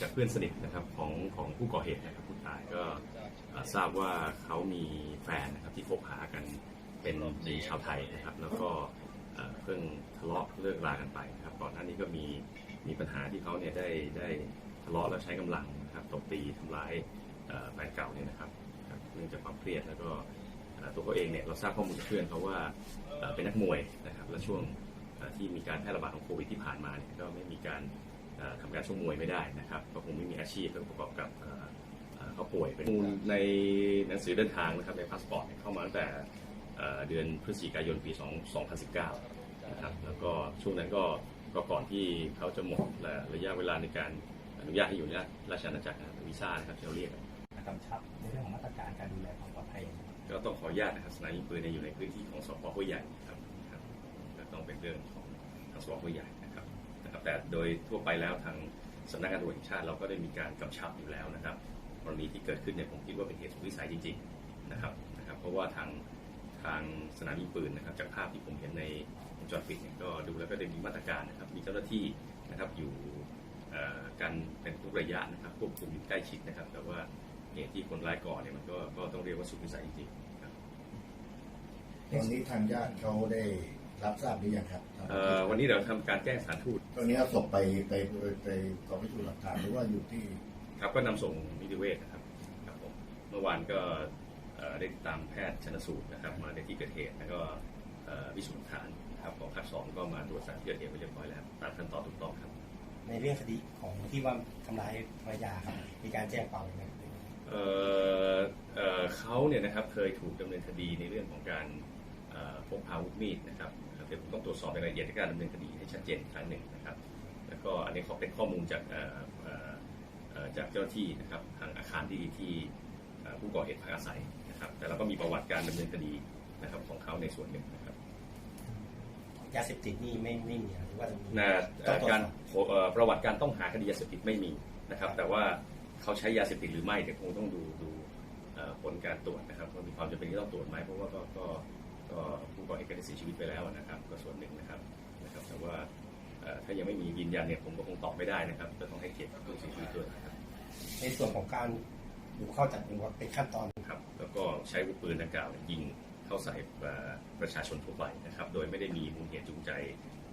จากเพื่อนสนิทนะครับของของผู้ก่อเหตุนะครับผู้ตายก็ทราบว่าเขามีแฟนนะครับที่คบหากันเป็นหญิงชาวไทยนะครับ แล้วก็เพิ่งทะเลาะเลิกรากันไปนะครับก่อนหน้านี้ก็มีมีปัญหาที่เขาเนี่ยได้ได้ทะเลาะแล้วใช้กำลังนะครับตบตีทำร้ายแฟนเก่าเนี่ยนะครับเนื่องจากความเครียดแล้วก็ตัวเขาเองเนี่ยเราทราบข้อมูลจากเพื่อนเขาว่าเป็นนักมวยนะครับและช่วงที่มีการแพร่ระบาดของโควิดที่ผ่านมาเนี่ยก็ไม่มีการ ทำการชกมวยไม่ได้นะครับก็คงไม่มีอาชีพแล้วประกอบกับเอ่อเอ่อเขาป่วยเป็นมูลในหนังสือเดินทางนะครับในพาสปอร์ตเนี่ยเข้ามาตั้งแต่เอ่อเดือนพฤศจิกายนปี2 2019 นะครับแล้วก็ช่วงนั้นก็ก็ก่อนที่เขาจะหมดระยะเวลาในการอนุญาตให้อยู่ในราชอาณาจักรนะครับวีซ่านะครับที่เราเรียกกันกำชับในเรื่องของมาตรการการดูแลความปลอดภัยก็ต้องขออนุญาตนะครับสนามยิงปืนเนี่ยอยู่ในพื้นที่ของสพห้วยใหญ่ครับครับก็ต้องเป็นเรื่องของทางสพห้วยใหญ่ แต่โดยทั่วไปแล้วทางสำนักงานตำรวจแห่งชาติเราก็ได้มีการกำชับอยู่แล้วนะครับกรณีที่เกิดขึ้นเนี่ยผมคิดว่าเป็นเหตุสุดวิสัยจริงๆนะครับนะครับ เพราะว่าทางทางสนามยิงปืนนะครับ จากภาพที่ผมเห็นในวงจรปิดเนี่ยก็ดูแล้วก็ได้มีมาตรการนะครับ มีเจ้าหน้าที่นะครับอยู่กันเป็นทุกระยะนะครับควบคุมอยู่ใกล้ชิดนะครับ แต่ว่าเหตุที่คนร้ายก่อเนี่ยมันก็ก็ต้องเรียกว่าสุดวิสัยจริงๆครับตอนนี้ทางญาติเขาได้ รับทราบหรือยังครับเอ่อวันนี้เราทำการแจ้งสถานทูตตอนนี้เอาศพไปไปไปกองพิสูจน์หลักฐานหรือว่าอยู่ที่ครับก็นำส่งนิติเวชนะครับครับผมเมื่อวานก็เอ่อได้ตามแพทย์ชนสูตรนะครับ มาในที่เกิดเหตุแล้วก็เอ่อพิสูจน์หลักฐานนะครับของภาคสองก็มาตรวจสารที่เกิดเหตุไปเรียบร้อยแล้วตามขั้นตอนถูกต้องครับ ในเรื่องคดีของที่ว่าทำร้ายภรรยาครับ มีการแจ้งความไหมเอ่อเอ่อเขาเนี่ยนะครับเคยถูกดำเนินคดีในเรื่องของการเอ่อ พกพาอาวุธมีดนะครับเดี๋ยวผมต้องตรวจสอบในรายละเอียดในการดำเนินคดีให้ชัดเจนอีกครั้งหนึ่งนะครับ แล้วก็อันนี้เขาเป็นข้อมูลจากเอ่อเอ่อเอ่อจากเจ้าหน้าที่นะครับทางอาคารที่ที่เอ่อผู้ก่อเหตุพักอาศัยนะครับ แต่เราก็มีประวัติการดำเนินคดีนะครับของเขาในส่วนหนึ่งนะครับยาเสพติดนี่ไม่ไม่มีหรือว่าจะมีนะเอ่อต้องตรวจการสอบเอ่อประวัติการต้องหาคดียาเสพติดไม่มีนะครับ แต่ว่าเขาใช้ยาเสพติดหรือไม่เดี๋ยวคงต้องดูดูเอ่อผลการตรวจนะครับว่ามีความจำเป็นที่ต้องตรวจไหมเพราะว่าก็ ก็ก็ผู้ก่อเหตุก็ได้เสียชีวิตไปแล้วนะครับ ก็ส่วนหนึ่งนะครับนะครับ แต่ว่าเอ่อถ้ายังไม่มียืนยันเนี่ยผมก็คงตอบไม่ได้นะครับก็ต้องให้เกียรติกับผู้เสียชีวิตด้วยนะครับ ในส่วนของการบุกเข้าจับกลุ่มว่าเป็นขั้นตอนครับ แล้วก็ใช้อาวุธปืนดังกล่าวเนี่ยยิงเข้าใส่เอ่อประชาชนทั่วไปนะครับ โดยไม่ได้มีมูลเหตุจูงใจ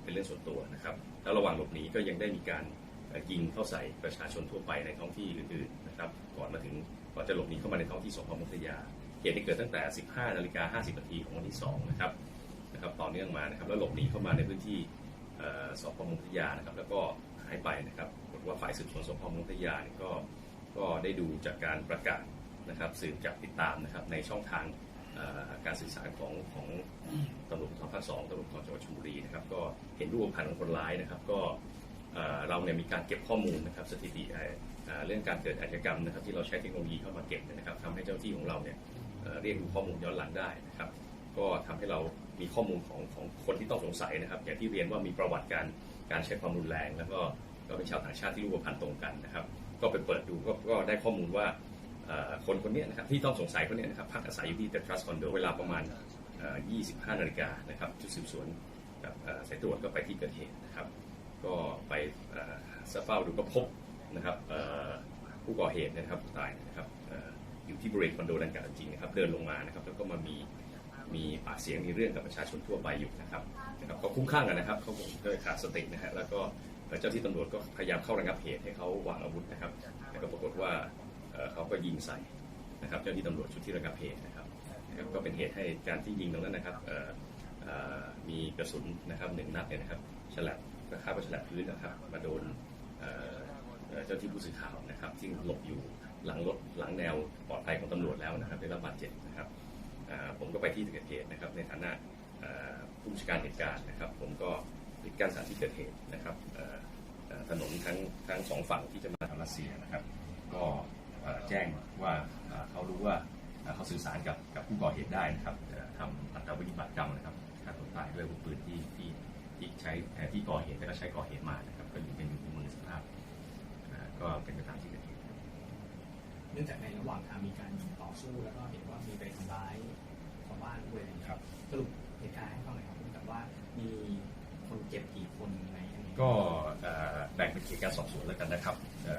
เป็นเรื่องส่วนตัวนะครับ แล้วระหว่างหลบหนีก็ยังได้มีการเอ่อยิงเข้าใส่ประชาชนทั่วไปในท้องที่อื่นๆนะครับ ก่อนมาถึงก่อนจะหลบหนีเข้ามาในท้องที่สพมุทยาเห ตุที่เกิดตั้งแต่ 15นาฬิกา50นาทีของวันที่2นะครับนะครับต่อเนื่องมานะครับแล้วหลบหนีเข้ามาในพื้นที่เอ่อสพมุทยานะครับแล้วก็หายไปนะครับปรากว่าฝ่ายสืบสวนสพมุทยาเนี่ยก็ก็ได้ดูจากการประกาศนะครับสืบจากติดตามนะครับในช่องทางการสื่อสารของของตำรวจภูธรภาคสองตำรวจภูธรจังหวัดชลบุรีนะครับก็เห็นรูปพันของคนร้ายนะครับก็เราเนี่ยมีการเก็บข้อมูลนะครับสถิติเรื่องการเกิดอาชญากรรมนะครับที่เราใช้เทคโนโลยีเข้ามาเก็บนยนะครับทำให้เจ้าหน้าที่ของเราเนี่ย เรียกดูข้อมูลย้อนหลังได้นะครับก็ทำให้เรามีข้อมูลของของคนที่ต้องสงสัยนะครับ อย่างที่เรียนว่ามีประวัติการการใช้ความรุนแรง แล้วก็ก็เป็นชาวต่างชาติที่รูปพันธ์ตรงกันนะครับ ก็ไปเปิดดูก็ก็ได้ข้อมูลว่าคนคนนี้นะครับที่ต้องสงสัยคนนี้นะครับพักอาศัยอยู่ที่ The Trust Condo เวลาประมาณเอ่อ25 นาฬิกานะครับชุดสืบสวนกับสายตรวจก็ไปที่เกิดเหตุนะครับ ก็ไปสเฝ้าดูก็พบนะครับผู้ก่อเหตุนะครับผู้ตายนะครับ อยู่ที่บริเวณคอนโดดังกล่าวจริงนะครับเดินลงมานะครับแล้วก็มามีมีปากเสียงมีเรื่องกับประชาชนทั่วไปอยู่นะครับนะครับเขาคุ้มข้างกันนะครับเขาคงก็ขาดสตินะฮะแล้วก็เจ้าที่ตำรวจก็พยายามเข้าระงับเหตุให้เขาวางอาวุธนะครับแต่ก็ปรากฏว่าเขาก็ยิงใส่นะครับเจ้าที่ตำรวจชุดที่ระงับเหตุนะครับนะครับก็เป็นเหตุให้การที่ยิงตรงนั้นนะครับมีกระสุนนะครับหนึ่งนัดเนี่ยนะครับฉลับนะครับว่าฉลับพื้นนะครับมาโดนเอ่อเอ่อเจ้าที่ผู้สื่อข่าวนะครับที่หลบอยู่ หลังรถหลังแนวปลอดภัยของตำรวจแล้วนะครับได้รับบาดเจ็บนะครับผมก็ไปที่เกิดเหตุนะครับในฐานะผู้บัญชาการเหตุการณ์นะครับ ผมก็ปิดกั้นสถานที่เกิดเหตุนะครับถนนทั้งทั้งสองฝั่งที่จะมาทางรัสเซียนะครับ ก็แจ้งว่าเขารู้ว่าเขาสื่อสารกับกับผู้ก่อเหตุได้นะครับทำอัตราวิบัติกรรมนะครับฆ่าตัวตายด้วยอาวุธปืนที่ที่ที่ใช้เอ่ที่ก่อเหตุแล้วก็ใช้ก่อเหตุมานะครับ ก็อยู่เป็นอยู่ในมือสภาพก็เป็นไปตามที่ นื่องจากในระหว่างทางมีการต่อสู้แล้วก็เห็นว่ามีไปทำร้ายชาวบ้านด้วยนะครับสรุปเหตุการณ์ให้ฟังหน่อยครับแต่ว่ามีคนเจ็บกี่คนในอันนี้ก็เอ่อแบ่งเป็นเหตุการณ์สอบสวนแล้วกันนะครับเอ่อ